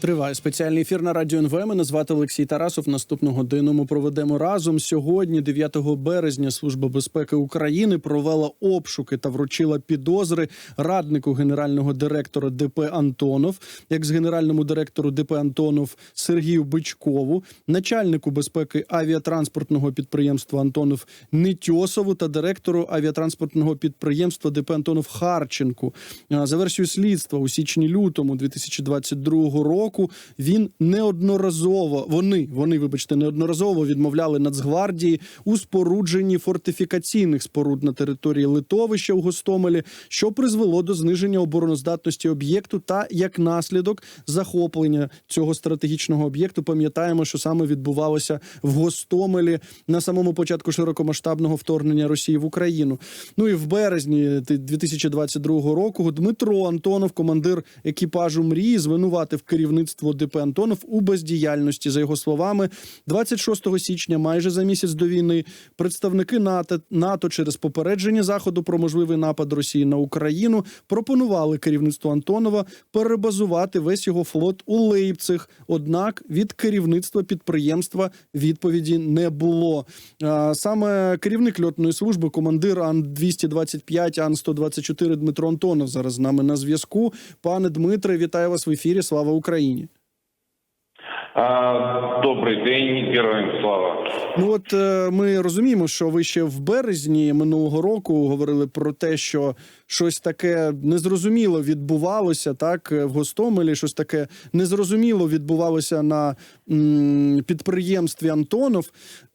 Триває спеціальний ефір на радіо НВ. Мене звати Олексій Тарасов. Наступну годину ми проведемо разом. Сьогодні, 9 березня, Служба безпеки України провела обшуки та вручила підозри раднику генерального директора ДП Антонов, як з генеральному директору ДП Антонов Сергію Бичкову, начальнику безпеки авіатранспортного підприємства Антонов Нетьосову та директору авіатранспортного підприємства ДП Антонов Харченку. За версією слідства у січні-лютому 2022 року він неодноразово вони, вони, вибачте, неодноразово відмовляли Нацгвардії у спорудженні фортифікаційних споруд на території литовища у Гостомелі, що призвело до зниження обороноздатності об'єкту та як наслідок захоплення цього стратегічного об'єкту. Пам'ятаємо, що саме відбувалося в Гостомелі на самому початку широкомасштабного вторгнення Росії в Україну. Ну і в березні 2022 року Дмитро Антонов, командир екіпажу мрії, звинуватив керівництво ДП Антонов у бездіяльності. За його словами, 26 січня, майже за місяць до війни, представники НАТО, НАТО через попередження заходу про можливий напад Росії на Україну пропонували керівництву Антонова перебазувати весь його флот у Лейпциг. Однак від керівництва підприємства відповіді не було. Саме керівник льотної служби, командир Ан 225 Ан 124 Дмитро Антонов зараз з нами на зв'язку. Пане Дмитре, вітаю вас в ефірі. Слава Україні! А, Добрий день, героям слава. Ну от е, ми розуміємо, що ви ще в березні минулого року говорили про те, що щось таке незрозуміло відбувалося так е, в Гостомелі. Щось таке незрозуміло відбувалося на м, підприємстві Антонов.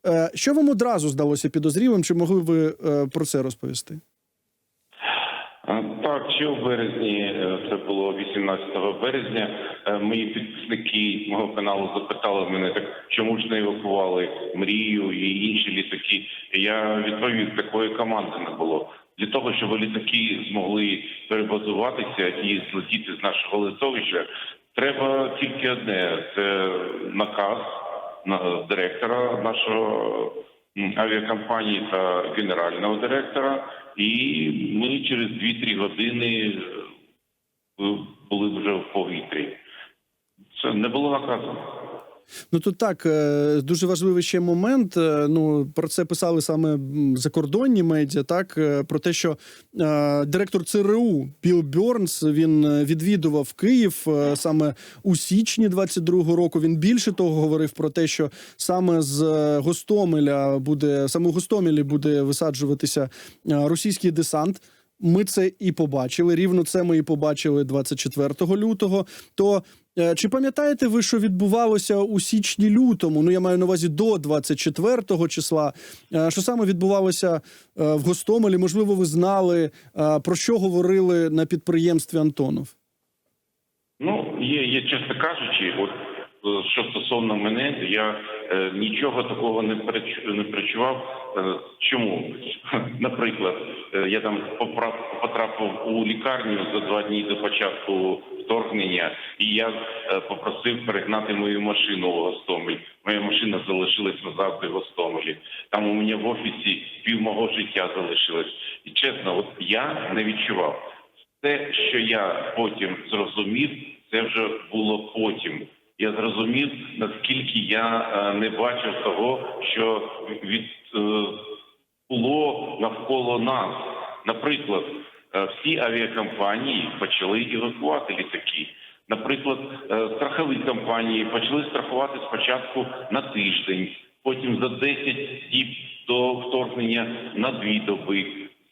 Е, що вам одразу здалося підозрілим? Чи могли ви про це розповісти? Так, ще в березні, е, це було 18 березня. е, Мої підписники мого каналу запитали мене, так чому ж не евакували мрію і інші літаки. Я відповів, такої команди не було. Для того, щоб літаки змогли перебазуватися і злетіти з нашого литовища, треба тільки одне: це наказ на директора нашого авіакомпанії та генерального директора. І ми через 2-3 години е, були вже в повітрі. Це не було наказу. Ну тут так е, дуже важливий ще момент. е, Ну про це писали саме закордонні медіа. Так е, про те, що директор ЦРУ Біл Бьорнс він відвідував Київ саме у січні 22-го року. Він більше того говорив про те, що саме з Гостомеля буде саме у Гостомелі буде висаджуватися російський десант. Ми це і побачили. Рівно це ми і побачили 24 лютого. То е, чи пам'ятаєте ви, що відбувалося у січні-лютому? Ну я маю на увазі до 24 числа. Е, Що саме відбувалося е, в Гостомелі? Можливо, ви знали про що говорили на підприємстві Антонов? Ну, є, є чесно кажучи, от що стосовно мене, я е, нічого такого не переч- не перечував. Е, чому? Наприклад, е, я там поправ- потрапив у лікарню за два дні до початку вторгнення, і я е, попросив перегнати мою машину у Гостомель. Моя машина залишилась назавжди в Гостомелі. Там у мене в офісі пів мого життя залишилось. І чесно, от я не відчував. Те, що я потім зрозумів, це вже було потім. Я зрозумів, наскільки я е, не бачив того, що від е, було навколо нас. Наприклад, е, всі авіакомпанії почали евакувати літаки. Наприклад, страхові компанії почали страхувати спочатку на тиждень, потім за 10 діб до вторгнення на дві доби.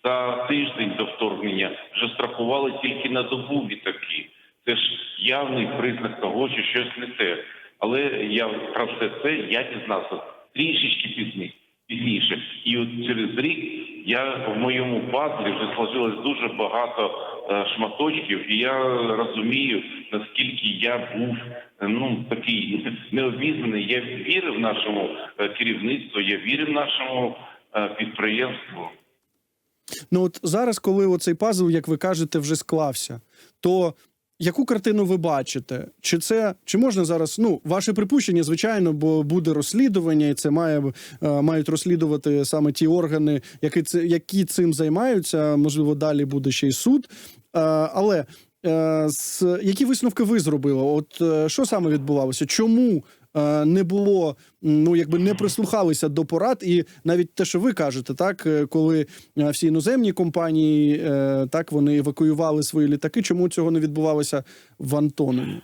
За тиждень до вторгнення вже страхували тільки на добу літаки. Це ж явний признак того, що щось не те. Але я про все це я дізнався трішечки пізні- пізніше. І от через рік я в моєму пазлі вже сложилось дуже багато е, шматочків, і я розумію, наскільки я був е, ну такий необізнаний. Я вірив нашому е, керівництву, я вірив нашому підприємству. Ну от зараз, коли оцей пазл, як ви кажете, вже склався, то Яку картину ви бачите? Чи це чи можна зараз? Ну, ваше припущення, звичайно, бо буде розслідування, і це має е, мають розслідувати саме ті органи, які це які цим займаються. Можливо, далі буде ще й суд. Е, але е, з які висновки ви зробили? От що саме відбувалося? Чому не було? Ну якби не прислухалися до порад, і навіть те, що ви кажете, так е, коли е, всі іноземні компанії е, так вони евакуювали свої літаки. Чому цього не відбувалося в Антонові?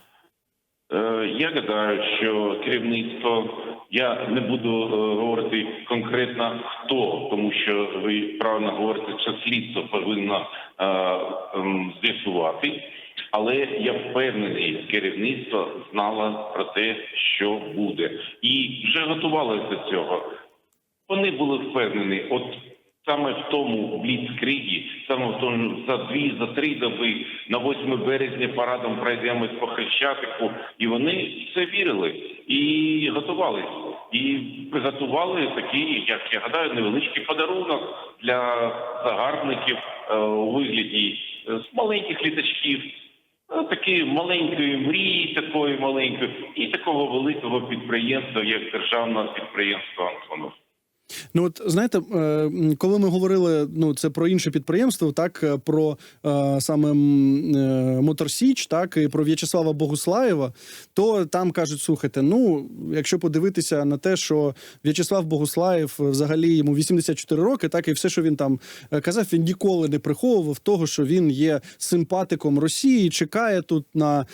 Е, Я гадаю, що керівництво. Я не буду е, говорити конкретно хто, тому що ви правильно говорите, що слідство повинно е, ем, з'ясувати. Але я впевнений, керівництво знало про те, що буде, і вже готувалося до цього. Вони були впевнені, от саме в тому бліцкригі, саме в тому за дві, за три доби на 8 березня парадом пройдемо по Хрещатику, і вони в це вірили і готувалися. І приготували такий, як я гадаю, невеличкий подарунок для загарбників е, у вигляді е, маленьких літачків. Е, Такої маленької мрії, такої маленької, і такого великого підприємства, як державне підприємство Антонов. Ну от знаєте, е, коли ми говорили ну це про інше підприємство, так е, про е, саме Моторсіч, так і про В'ячеслава Богуслаєва, то там кажуть: слухайте, ну якщо подивитися на те, що В'ячеслав Богуслаєв взагалі йому 84 роки, так і все, що він там казав, він ніколи не приховував того, що він є симпатиком Росії, чекає тут на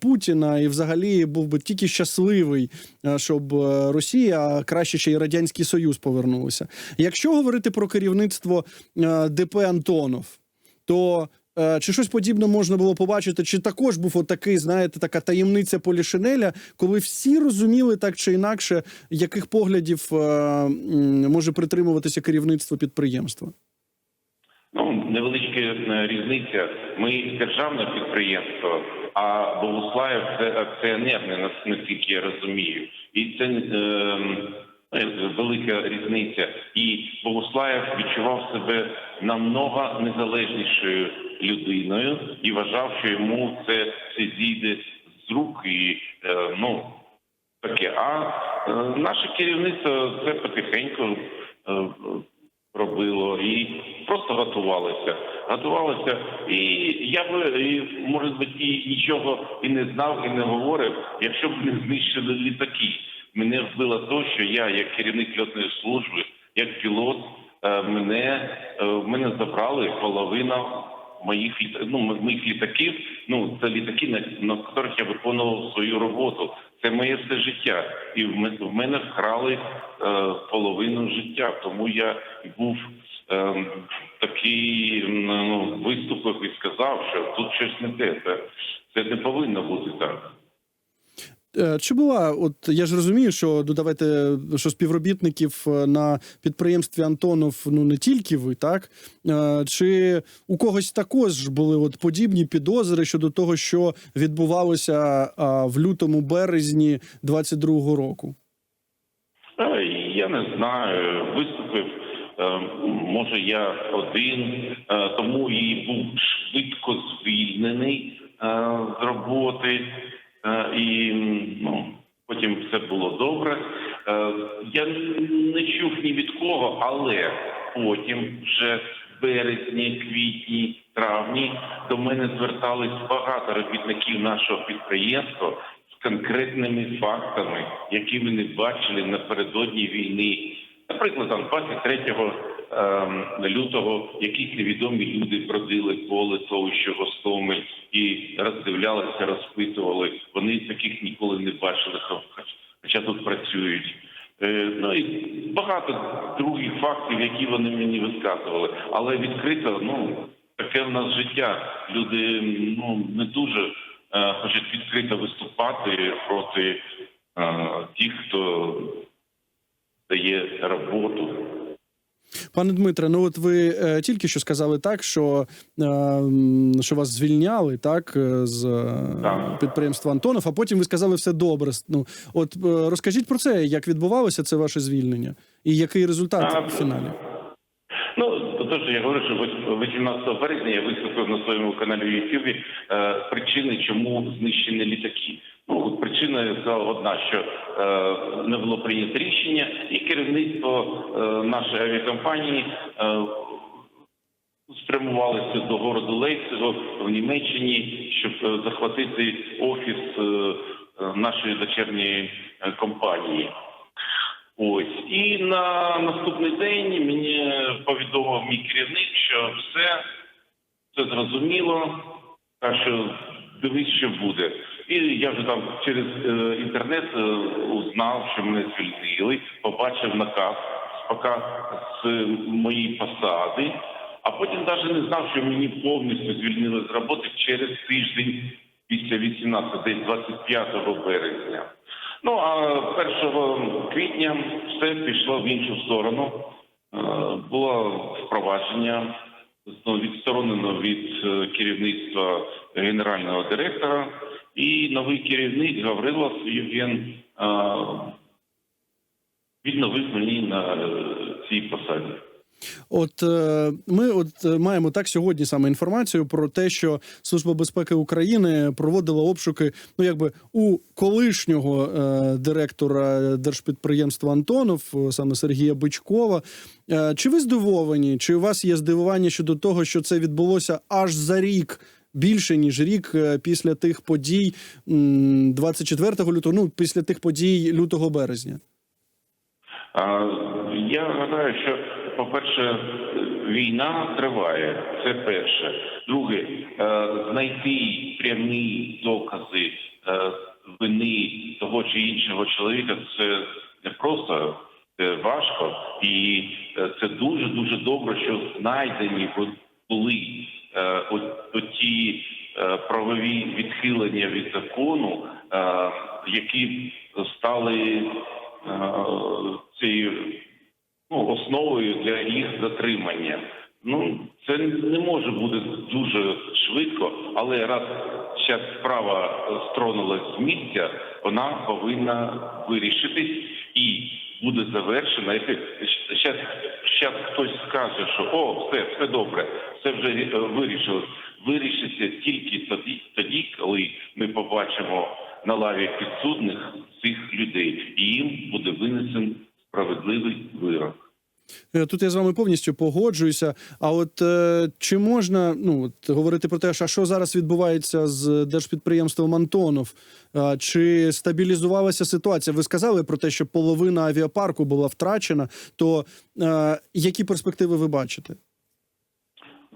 Путіна, і взагалі був би тільки щасливий, щоб Росія, краще ще й радянський Союз повернулися. Якщо говорити про керівництво е, ДП Антонов, то е, чи щось подібне можна було побачити, чи також був отакий, знаєте, така таємниця Полішинеля, коли всі розуміли так чи інакше, яких поглядів е, може притримуватися керівництво підприємства? Ну, невеличка різниця. Ми державне підприємство, а Богуслаєв це акціонерне, нас- наскільки я розумію. І це е, е, велика різниця. І Богуслаєв відчував себе намного незалежнішою людиною і вважав, що йому це все зійде з рук і е, ну таке. А е, наше керівництво це потихеньку. е, робило і просто готувалося. Готувалося, і я і, може бути нічого і не знав, і не говорив, якщо б не знищили літаки. Мене вбило то, що я, як керівник льотної служби, як пілот, е, мене е, мене забрали половина моїх ну, мо- моїх літаків. Ну це літаки, на, на яких я виконував свою роботу. Це моє все життя, і в мене вкрали е, половину життя. Тому я був е, такий ну, виступив і сказав, що тут щось не те. Це, це не повинно бути так. Е, Чи була, от я ж розумію, що ну, давайте що співробітників е, на підприємстві Антонов ну не тільки ви, так Е, чи у когось також були от подібні підозри щодо того, що відбувалося в лютому березні 22-го року? Я не знаю, виступив. Може, я один, тому і був швидко звільнений з роботи, і ну, потім все було добре. Е, Я не чув ні від кого, але потім, вже в березні, квітні, травні, до мене звертались багато робітників нашого підприємства з конкретними фактами, які вони бачили напередодні війни. Наприклад, там 23 ем, лютого якісь невідомі люди бродили по литовищу Гостомель і роздивлялися, розпитували. Вони таких ніколи не бачили, хоч- хоча тут працюють. Е, Ну і багато других фактів, які вони мені висказували. Але відкрито, ну таке в нас життя. Люди ну не дуже е, хочуть відкрито виступати проти е, тих, хто дає роботу. Пане Дмитре, ну от ви е, тільки що сказали так, що, е, що вас звільняли так е, з е, підприємства Антонов, а потім ви сказали все добре. Ну от е, розкажіть про це, як відбувалося це ваше звільнення, і який результат А, в фіналі? Ну, Тож я говорю, що вось- 18 березня я виступив на своєму каналі в Ютубі е, причини, чому знищені літаки. Ну причина це одна, що е, не було прийнято рішення, і керівництво е, нашої авіакомпанії е, спрямувалися до городу Лейпцигу в Німеччині, щоб е, захватити офіс е, нашої дочерньої е, компанії. Ось і на наступний день мені повідомив мій керівник, що все, все зрозуміло, так що дивись, що буде. І я вже там через е, інтернет е, узнав, що мене звільнили, побачив наказ з моєї посади, а потім навіть не знав, що мені повністю звільнили з роботи через тиждень після 18, десь 25 березня. Ну а 1 квітня все пішло в іншу сторону. Е, Було впровадження відсторонено від е, керівництва генерального директора, і новий керівник Гаврилов Євген е, відновив мені на е, цій посаді. От е, ми от е, маємо так сьогодні саме інформацію про те, що Служба безпеки України проводила обшуки, ну якби у колишнього е, директора держпідприємства Антонов, е, саме Сергія Бичкова. Е, чи ви здивовані? Чи у вас є здивування щодо того, що це відбулося аж за рік? Більше ніж рік після тих подій м, 24 лютого, ну після тих подій лютого березня. Я гадаю, що, по-перше, війна триває. Це перше. Друге, е, знайти прямі докази е, вини того чи іншого чоловіка це не просто це важко, і е, це дуже дуже добре, що знайдені були от- оті правові відхилення від закону, які стали основою для їх затримання. Ну це не може бути дуже швидко, але раз ця справа стронулась з місця, вона повинна вирішитись і буде завершена. Якщо зараз хтось скаже, що о, все, все добре, все вже е, вирішилось. Вирішиться тільки тоді, тоді, коли ми побачимо на лаві підсудних цих людей, і їм буде винесен справедливий вирок. Е, Тут я з вами повністю погоджуюся. А от е, чи можна ну от, говорити про те, що, що зараз відбувається з держпідприємством Антонов? А, чи стабілізувалася ситуація? Ви сказали про те, що половина авіапарку була втрачена. То е, які перспективи ви бачите?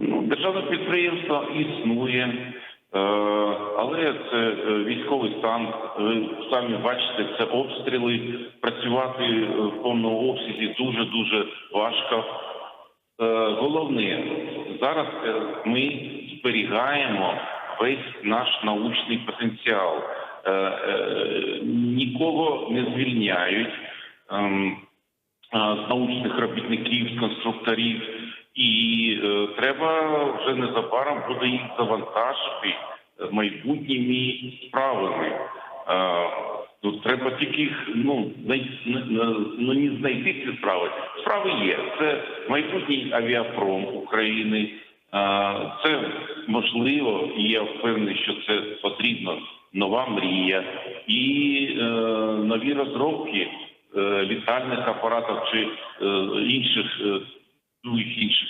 Ну, державне підприємство існує, е, але це е, військовий стан. Ви самі бачите, це обстріли. Працювати е, в повному обсязі дуже дуже важко. Е, Головне, зараз е, ми зберігаємо весь наш научний потенціал. Е, е, Нікого не звільняють ем, з научних робітників, з конструкторів, і е, треба вже незабаром буде їх завантажити е, майбутніми справами. Е, Тут треба тільки їх ну, знай- н- ну, не знайти ці справи. Справи є. Це майбутній авіапром України. Е, Це можливо, і я впевнений, що це потрібно. Нова мрія і е, нові розробки е, літальних апаратів чи е, інших других інших.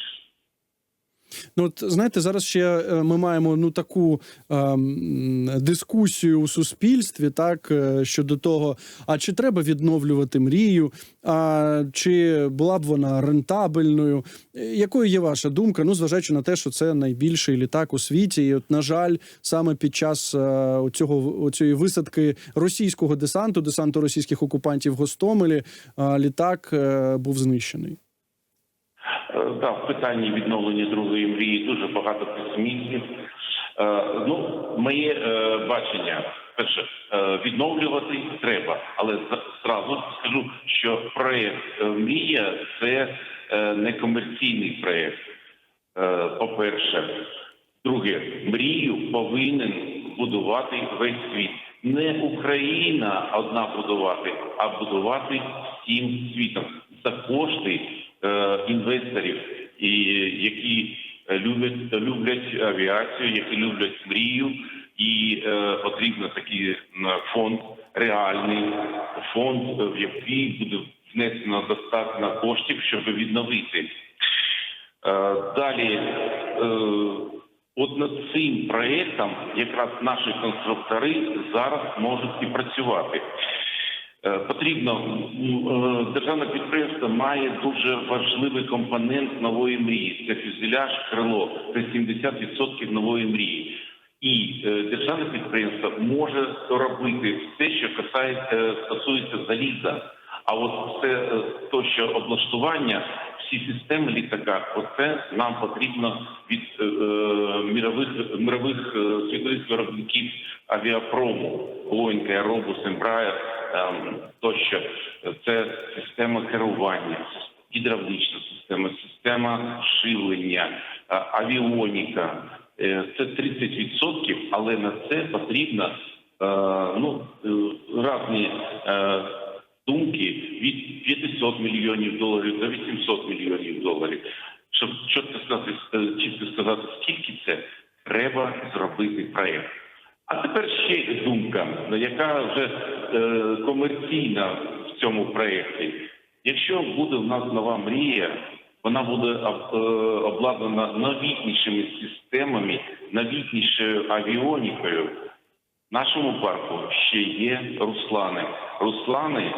Ну, от знаєте, зараз ще е, ми маємо ну таку ем, дискусію у суспільстві, так е, щодо того, а чи треба відновлювати мрію, а чи була б вона рентабельною? Е, Якою є ваша думка? Ну, зважаючи на те, що це найбільший літак у світі, і от на жаль, саме під час е, цього цієї висадки російського десанту, десанту російських окупантів в Гостомелі, е, літак е, був знищений. Е, Да, в питанні відновлення другої мрії дуже багато песимістів. Е, Ну, моє е, бачення, перше, відновлювати треба, але зразу скажу, що проект е, Мрія це не комерційний проект. Е, По-перше, друге, мрію повинен будувати весь світ. Не Україна одна будувати, а будувати всім світом за кошти інвесторів і які е, люблять люблять авіацію, які люблять мрію, і е, потрібен такий фонд реальний фонд, е, в який буде внесено достатньо коштів, щоб відновити. Е, Далі, е, от над цим проєктом якраз наші конструктори зараз можуть і працювати. Е, Потрібно е, державне підприємство має дуже важливий компонент нової мрії. Це фюзеляж, крило, це 70% нової мрії. І е, державне підприємство може робити все, що касається, стосується заліза. А от все е, то, що облаштування, всі системи літака, оце нам потрібно від е, мірових мирових світових виробників авіапрому, Boeing, Airbus, Embraer, ем, тощо. Це система керування, гідравлічна система, система живлення, е, авіоніка. Е, Це 30%, але на це потрібно е, ну, різні е, думки від 500 мільйонів доларів до 800 мільйонів доларів. Щоб чітко сказати, чітко сказати, скільки це треба зробити проєкт. А тепер ще думка, яка вже е, комерційна в цьому проєкті. Якщо буде в нас нова мрія, вона буде е, обладнана новітнішими системами, новітнішою авіонікою. В нашому парку ще є Руслани. Руслани,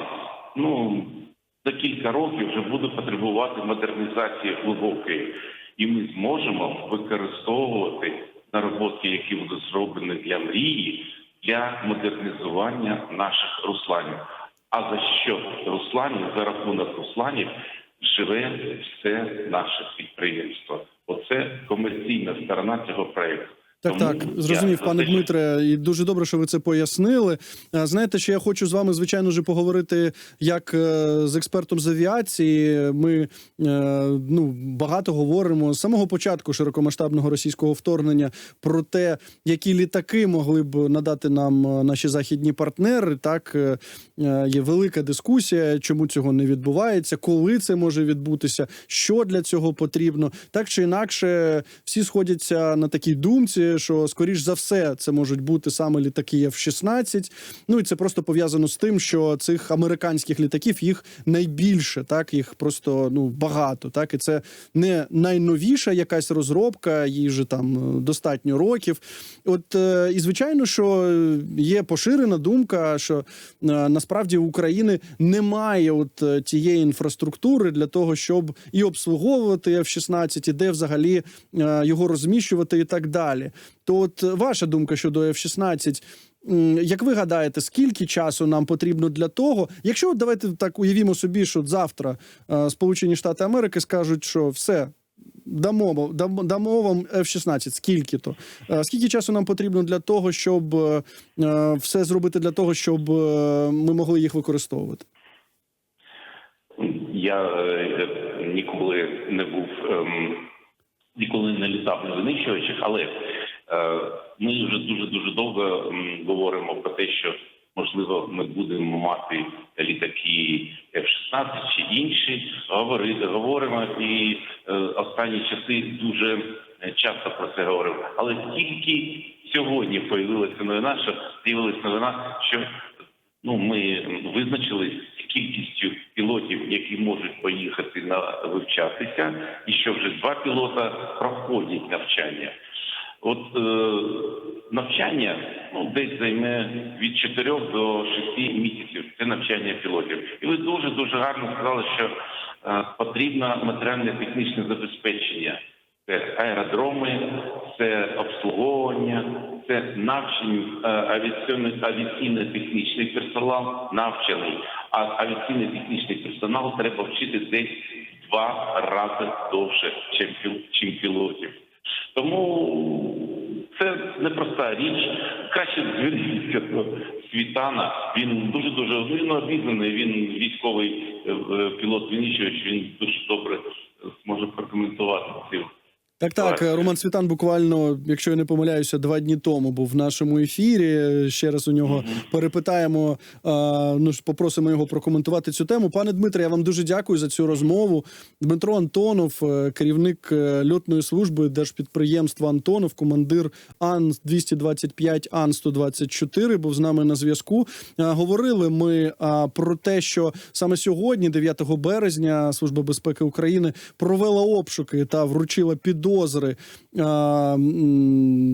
ну за кілька років вже буде потребувати модернізації глибокої, і ми зможемо використовувати нароботки, які будуть зроблені для мрії, для модернізування наших русланів. А за що русланів, за рахунок русланів живе все наше підприємство. Оце комерційна сторона цього проєкту. Так, Тому так, зрозумів, пане Дмитре, і дуже добре, що ви це пояснили. Знаєте, що я хочу з вами, звичайно ж, поговорити як е, з експертом з авіації. Ми е, ну багато говоримо з самого початку широкомасштабного російського вторгнення про те, які літаки могли б надати нам е, наші західні партнери. Так є велика дискусія, чому цього не відбувається, коли це може відбутися, що для цього потрібно. Так чи інакше, всі сходяться на такій думці, що скоріш за все це можуть бути саме літаки F-16. Ну і це просто пов'язано з тим, що цих американських літаків їх найбільше, так їх просто ну багато. Так і це не найновіша якась розробка, їй же там е, достатньо років. От е, і звичайно, що є поширена думка, що е, насправді у України немає от тієї інфраструктури для того, щоб і обслуговувати F-16, і де взагалі його розміщувати, і так далі. То, от ваша думка щодо F-16, як ви гадаєте, скільки часу нам потрібно для того, якщо давайте так уявімо собі, що завтра е, Сполучені Штати Америки скажуть, що все. Дамо, дамо, вам F-16, скільки то. Е, Скільки часу нам потрібно для того, щоб е, все зробити для того, щоб ми могли їх використовувати? Я ніколи не був, ем, ніколи не літав на винищувачах, але е, ми вже дуже дуже довго говоримо про те, що можливо ми будемо мати літаки F-16 чи інші. Говори, говоримо і е, останні часи дуже часто про це говоримо. Але тільки сьогодні появилася новина, що з'явилася новина, що Ну, ми визначились з кількістю пілотів, які можуть поїхати на вивчатися, і що вже два пілота проходять навчання. От е, навчання ну, десь займе від 4 до 6 місяців. Це навчання пілотів. І ви дуже дуже гарно сказали, що е, потрібно матеріальне технічне забезпечення. Це аеродроми, це обслуговування, це навчені е, авіаційний авіаційно-технічний персонал навчений. А авіаційно-технічний персонал треба вчити десь два рази довше, чим, піл- чим пілотів. Тому це непроста річ. Краще зверніться до Світана. Він дуже дуже він обізнаний. Він військовий е, пілот вінічович. Він дуже добре зможе прокоментувати цю Так, так. Роман Світан буквально, якщо я не помиляюся, два дні тому був в нашому ефірі. Ще раз у нього перепитаємо. а, Ну ж попросимо його прокоментувати цю тему. Пане Дмитре, я вам дуже дякую за цю розмову. Дмитро Антонов, е, керівник е, льотної служби держпідприємства Антонов, командир Ан 225 Ан 124 був з нами на зв'язку. Е, Говорили ми а, про те, що саме сьогодні, 9 березня, Служба безпеки України провела обшуки та вручила підозри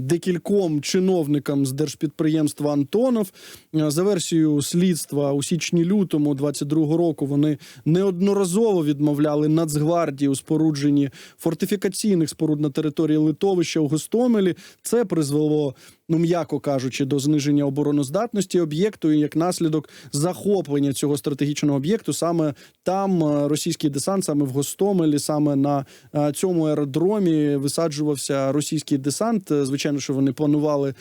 декільком чиновникам з держпідприємства Антонов. За версією слідства у січні-лютому 22 року вони неодноразово відмовляли Нацгвардії у спорудженні фортифікаційних споруд на території Литовища у Гостомелі. Це призвело. Ну, м'яко кажучи, до зниження обороноздатності об'єкту і як наслідок захоплення цього стратегічного об'єкту. Саме там е, російський десант, саме в Гостомелі, саме на е, цьому аеродромі висаджувався російський десант. Е, Звичайно, що вони планували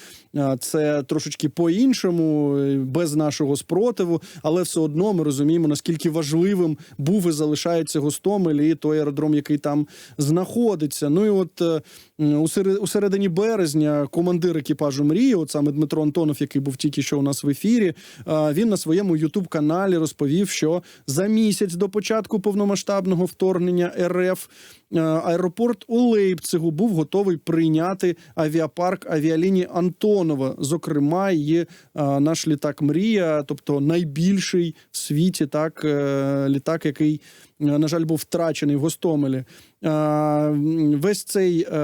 це трошечки по-іншому, без нашого спротиву, але все одно ми розуміємо, наскільки важливим був і залишається Гостомель і той аеродром, який там знаходиться. Ну і от у середині березня командир екіпажу мрії, от саме Дмитро Антонов, який був тільки що у нас в ефірі, він на своєму Ютуб каналі розповів, що за місяць до початку повномасштабного вторгнення РФ аеропорт у Лейпцигу був готовий прийняти авіапарк авіалінії Антонова. Зокрема, е, наш літак Мрія, тобто найбільший в світі так е, літак, який. е, На жаль, був втрачений в Гостомелі. Е, Весь цей е,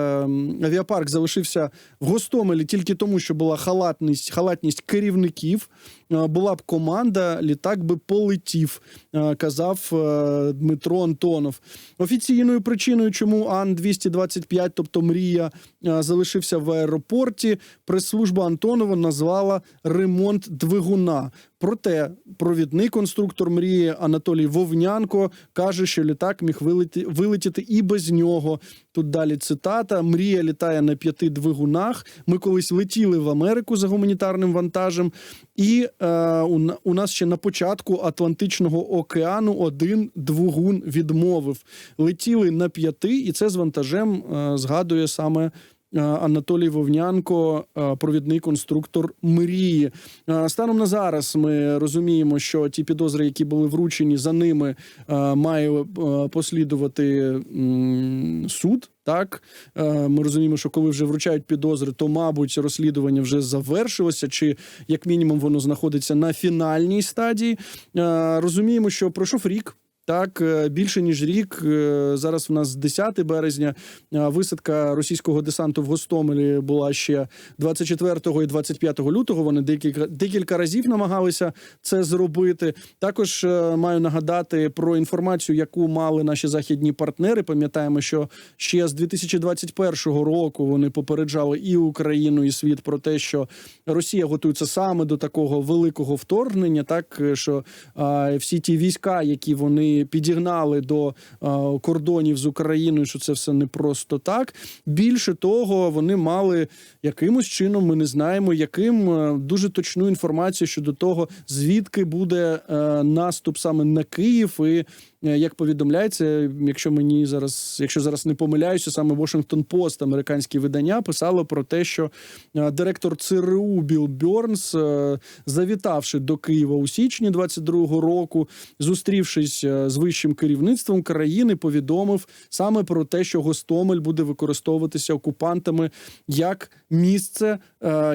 авіапарк залишився в Гостомелі тільки тому, що була халатність, халатність керівників. Була б команда, літак би полетів, казав е, Дмитро Антонов. Офіційною причиною, чому Ан 225, тобто мрія, залишився в аеропорті, прес-служба Антонова назвала ремонт двигуна. Проте провідний конструктор мрії Анатолій Вовнянко каже, що літак міг вилеті, вилетіти і без нього. Тут далі цитата: Мрія літає на п'яти двигунах. Ми колись летіли в Америку за гуманітарним вантажем, і е, у, нас ще на початку Атлантичного океану один двигун відмовив. Летіли на п'яти, і це з вантажем е, згадує саме. Е, Анатолій Вовнянко, е, провідний конструктор мрії. Е, Станом на зараз ми розуміємо, що ті підозри, які були вручені за ними, має послідувати суд. Так, ми розуміємо, що коли вже вручають підозри, то мабуть розслідування вже завершилося, чи як мінімум воно знаходиться на фінальній стадії. Розуміємо, що пройшов рік. Так, е, більше ніж рік. Е, Зараз в нас 10 березня. Е, Висадка російського десанту в Гостомелі була ще 24 і 25 лютого. Вони декілька декілька разів намагалися це зробити. Також маю нагадати про інформацію, яку мали наші західні партнери. Пам'ятаємо, що ще з 2021 року вони попереджали і Україну, і світ про те, що Росія готується саме до такого великого вторгнення, так що всі ті війська, які вони підігнали до кордонів з Україною, що це все не просто так. Більше того, вони мали якимось чином, ми не знаємо, яким е, дуже точну інформацію щодо того, звідки буде е, наступ саме на Київ і. Е, Як повідомляється, якщо мені зараз, якщо зараз не помиляюся, саме Washington Post, американське видання, писало про те, що е, директор ЦРУ Білл Бьорнс, е, завітавши до Києва у січні 22-го року, зустрівшись з вищим керівництвом країни, повідомив саме про те, що Гостомель буде використовуватися окупантами як місце,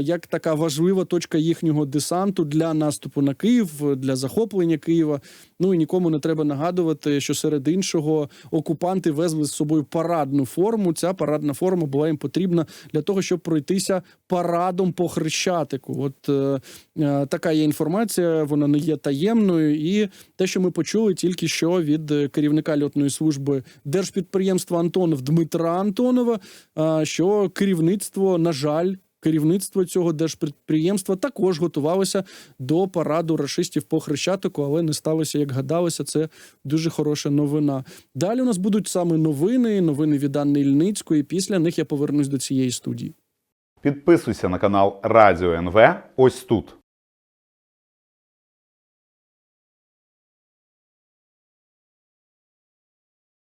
як така важлива точка їхнього десанту для наступу на Київ, для захоплення Києва. Ну і нікому не треба нагадувати, що серед іншого окупанти везли з собою парадну форму. Ця парадна форма була їм потрібна для того, щоб пройтися парадом по хрещатику. От е, е, така є інформація, вона не є таємною. І те, що ми почули тільки що від керівника льотної служби держпідприємства Антонов Дмитра Антонова, е, що керівництво, на жаль. Керівництво цього держпідприємства також готувалося до параду рашистів по хрещатику, але не сталося, як гадалося. Це дуже хороша новина. Далі у нас будуть саме новини, новини від Анни Ільницької. Після них я повернусь до цієї студії. Підписуйся на канал Радіо НВ ось тут.